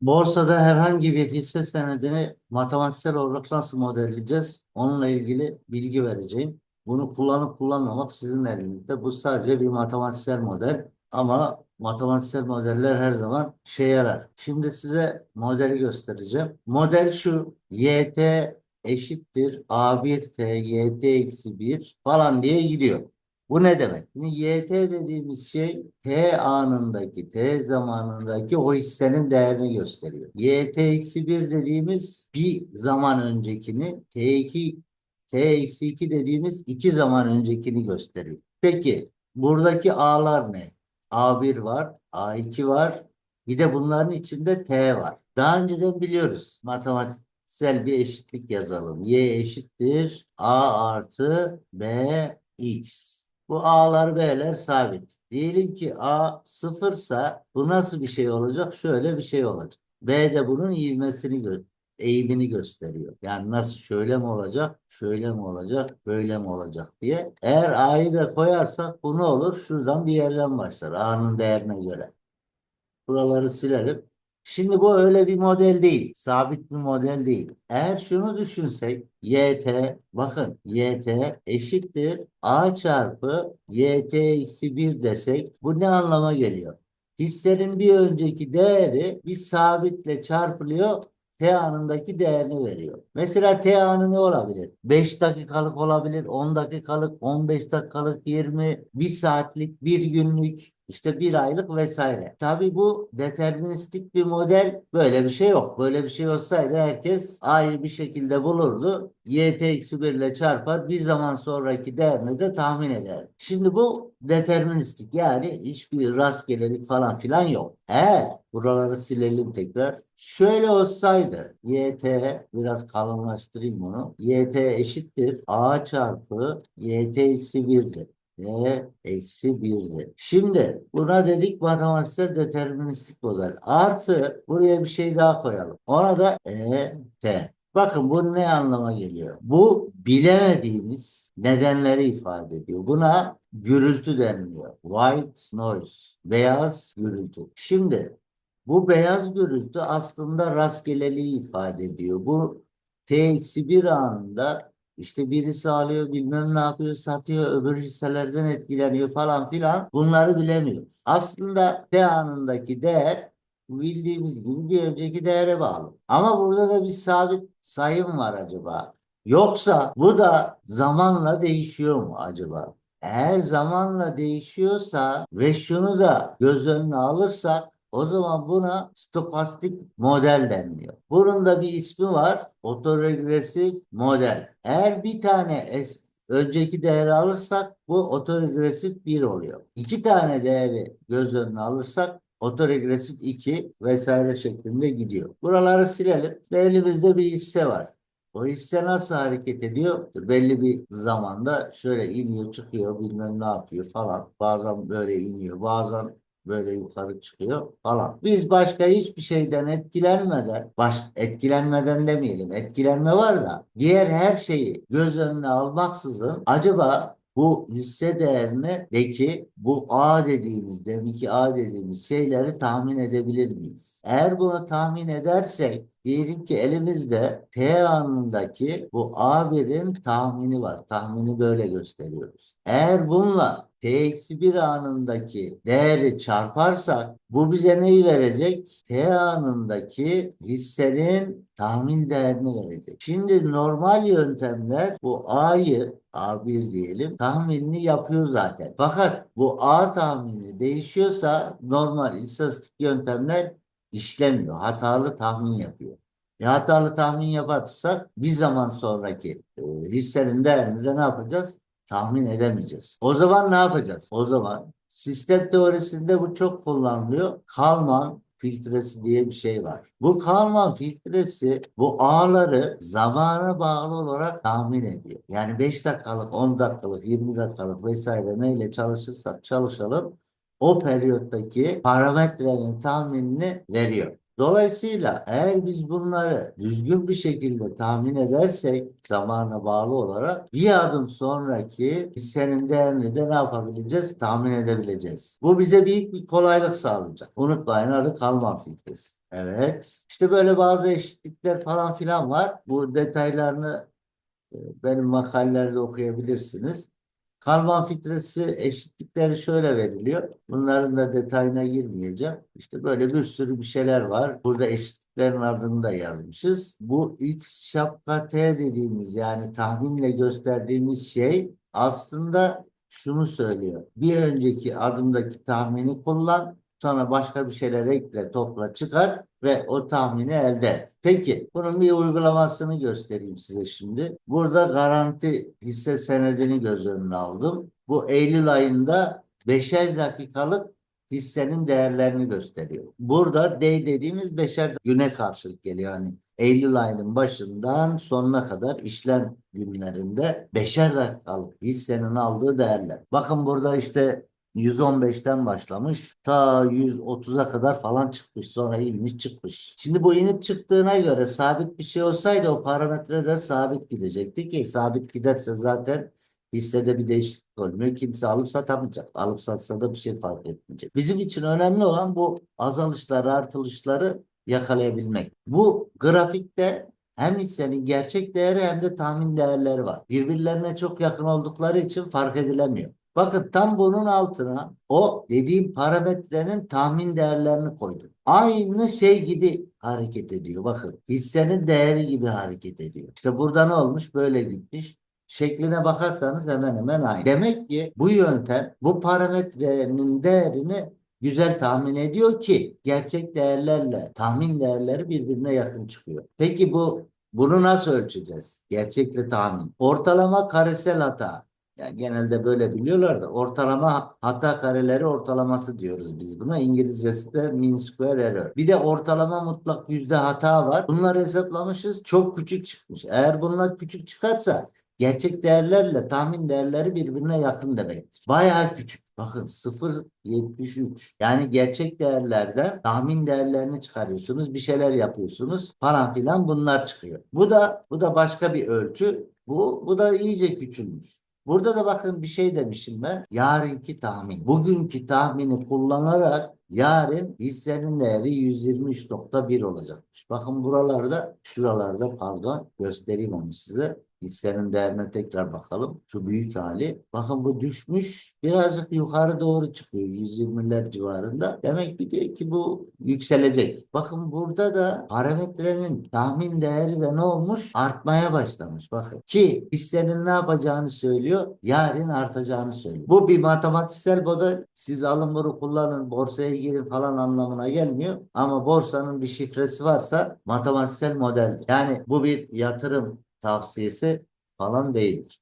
Borsada herhangi bir hisse senedini matematiksel olarak nasıl modelleyeceğiz? Onunla ilgili bilgi vereceğim. Bunu kullanıp kullanmamak sizin elinizde. Bu sadece bir matematiksel model ama matematiksel modeller her zaman işe yarar. Şimdi size modeli göstereceğim. Model şu. YT eşittir A1T YT eksi 1 falan diye gidiyor. Bu ne demek? Şimdi YT dediğimiz şey T anındaki, T zamanındaki o hissenin değerini gösteriyor. YT eksi 1 dediğimiz bir zaman öncekini, T2, T eksi 2 dediğimiz iki zaman öncekini gösteriyor. Peki buradaki A'lar ne? A1 var, A2 var, bir de bunların içinde T var. Daha önceden biliyoruz matematiksel bir eşitlik yazalım. Y eşittir A artı B X. Bu A'lar B'ler sabit. Diyelim ki A sıfırsa bu nasıl bir şey olacak? Şöyle bir şey olacak. B de bunun ivmesini gö eğimini gösteriyor. Yani nasıl şöyle mi olacak, şöyle mi olacak, böyle mi olacak diye. Eğer A'yı da koyarsak bu ne olur? Şuradan bir yerden başlar A'nın değerine göre. Buraları silelim. Şimdi bu öyle bir model değil. Sabit bir model değil. Eğer şunu düşünsek YT bakın YT eşittir A çarpı YT eksi 1 desek bu ne anlama geliyor? Hissenin bir önceki değeri bir sabitle çarpılıyor T anındaki değerini veriyor. Mesela T anı ne olabilir? 5 dakikalık olabilir, 10 dakikalık, 15 dakikalık, 20, 1 saatlik, 1 günlük, işte bir aylık vesaire. Tabii bu deterministik bir model. Böyle bir şey yok. Böyle bir şey olsaydı herkes A'yı bir şekilde bulurdu. YT eksi 1 ile çarpar. Bir zaman sonraki değerini de tahmin eder. Şimdi bu deterministik. Yani hiçbir rastgelelik falan filan yok. Eğer buraları silelim tekrar. Şöyle olsaydı YT biraz kalınlaştırayım bunu. YT eşittir A çarpı YT eksi 1'dir. Y eksi 1'dir. Şimdi buna dedik matematiksel deterministik model. Artı buraya bir şey daha koyalım. Ona da E, T. Bakın bu ne anlama geliyor? Bu bilemediğimiz nedenleri ifade ediyor. Buna gürültü deniliyor. White noise. Beyaz gürültü. Şimdi bu beyaz gürültü aslında rastgeleliği ifade ediyor. Bu T-1 anında işte birisi alıyor bilmem ne yapıyor satıyor öbür hisselerden etkileniyor falan filan bunları bilemiyor. Aslında T anındaki değer bildiğimiz gibi bir önceki değere bağlı. Ama burada da bir sabit sayım var acaba? Yoksa bu da zamanla değişiyor mu acaba? Eğer zamanla değişiyorsa ve şunu da göz önüne alırsak o zaman buna stokastik model deniliyor. Bunun da bir ismi var. Otoregresif model. Eğer bir tane es önceki değeri alırsak bu otoregresif 1 oluyor. İki tane değeri göz önüne alırsak otoregresif 2 vesaire şeklinde gidiyor. Buraları silelim. Elimizde bir hisse var. O hisse nasıl hareket ediyor? Belli bir zamanda şöyle iniyor çıkıyor bilmem ne yapıyor falan. Bazen böyle iniyor bazen böyle yukarı çıkıyor falan. Biz başka hiçbir şeyden etkilenmeden, baş, etkilenmeden demeyelim, etkilenme var da diğer her şeyi göz önüne almaksızın acaba bu hisse değerindeki bu A dediğimiz, deminki A dediğimiz şeyleri tahmin edebilir miyiz? Eğer bunu tahmin edersek Diyelim ki elimizde T anındaki bu A1'in tahmini var. Tahmini böyle gösteriyoruz. Eğer bununla T-1 anındaki değeri çarparsak bu bize neyi verecek? T anındaki hissenin tahmin değerini verecek. Şimdi normal yöntemler bu A'yı A1 diyelim tahminini yapıyor zaten. Fakat bu A tahmini değişiyorsa normal istatistik yöntemler işlemiyor. Hatalı tahmin yapıyor. E, hatalı tahmin yaparsak bir zaman sonraki e, hissenin değerini de ne yapacağız? Tahmin edemeyeceğiz. O zaman ne yapacağız? O zaman sistem teorisinde bu çok kullanılıyor. Kalman filtresi diye bir şey var. Bu Kalman filtresi bu ağları zamana bağlı olarak tahmin ediyor. Yani 5 dakikalık, 10 dakikalık, 20 dakikalık vesaire neyle çalışırsak çalışalım o periyottaki parametrenin tahminini veriyor. Dolayısıyla eğer biz bunları düzgün bir şekilde tahmin edersek zamana bağlı olarak bir adım sonraki hissenin değerini de ne yapabileceğiz? Tahmin edebileceğiz. Bu bize büyük bir kolaylık sağlayacak. Unutmayın adı Kalman filtresi. Evet. İşte böyle bazı eşitlikler falan filan var. Bu detaylarını e, benim makalelerde okuyabilirsiniz. Kalman filtresi eşitlikleri şöyle veriliyor. Bunların da detayına girmeyeceğim. İşte böyle bir sürü bir şeyler var. Burada eşitliklerin adını da yazmışız. Bu x şapka t dediğimiz yani tahminle gösterdiğimiz şey aslında şunu söylüyor. Bir önceki adımdaki tahmini kullan, sonra başka bir şeyler ekle, topla, çıkar ve o tahmini elde et. Peki bunun bir uygulamasını göstereyim size şimdi. Burada garanti hisse senedini göz önüne aldım. Bu Eylül ayında 5'er dakikalık hissenin değerlerini gösteriyor. Burada day dediğimiz beşer güne karşılık geliyor. Yani Eylül ayının başından sonuna kadar işlem günlerinde beşer dakikalık hissenin aldığı değerler. Bakın burada işte 115'ten başlamış ta 130'a kadar falan çıkmış sonra inmiş çıkmış. Şimdi bu inip çıktığına göre sabit bir şey olsaydı o parametre de sabit gidecekti ki sabit giderse zaten hissede bir değişiklik olmuyor. Kimse alıp satamayacak. Alıp satsa da bir şey fark etmeyecek. Bizim için önemli olan bu azalışları artılışları yakalayabilmek. Bu grafikte hem hissenin gerçek değeri hem de tahmin değerleri var. Birbirlerine çok yakın oldukları için fark edilemiyor. Bakın tam bunun altına o dediğim parametrenin tahmin değerlerini koydum. Aynı şey gibi hareket ediyor. Bakın hissenin değeri gibi hareket ediyor. İşte burada ne olmuş? Böyle gitmiş. Şekline bakarsanız hemen hemen aynı. Demek ki bu yöntem bu parametrenin değerini güzel tahmin ediyor ki gerçek değerlerle tahmin değerleri birbirine yakın çıkıyor. Peki bu bunu nasıl ölçeceğiz? Gerçekle tahmin. Ortalama karesel hata. Yani genelde böyle biliyorlar da ortalama hata kareleri ortalaması diyoruz biz buna. İngilizcesi de mean square error. Bir de ortalama mutlak yüzde hata var. Bunları hesaplamışız. Çok küçük çıkmış. Eğer bunlar küçük çıkarsa gerçek değerlerle tahmin değerleri birbirine yakın demektir. Bayağı küçük. Bakın 0.73. Yani gerçek değerlerden tahmin değerlerini çıkarıyorsunuz. Bir şeyler yapıyorsunuz falan filan bunlar çıkıyor. Bu da bu da başka bir ölçü. Bu bu da iyice küçülmüş. Burada da bakın bir şey demişim ben. Yarınki tahmin. Bugünkü tahmini kullanarak yarın hissenin değeri 123.1 olacakmış. Bakın buralarda, şuralarda pardon göstereyim onu size. Hissenin değerine tekrar bakalım. Şu büyük hali. Bakın bu düşmüş. Birazcık yukarı doğru çıkıyor. 120'ler civarında. Demek ki diyor ki bu yükselecek. Bakın burada da parametrenin tahmin değeri de ne olmuş? Artmaya başlamış. Bakın. Ki hissenin ne yapacağını söylüyor. Yarın artacağını söylüyor. Bu bir matematiksel model. Siz alın bunu kullanın. Borsaya girin falan anlamına gelmiyor. Ama borsanın bir şifresi varsa matematiksel modeldir. Yani bu bir yatırım tavsiyesi falan değildir.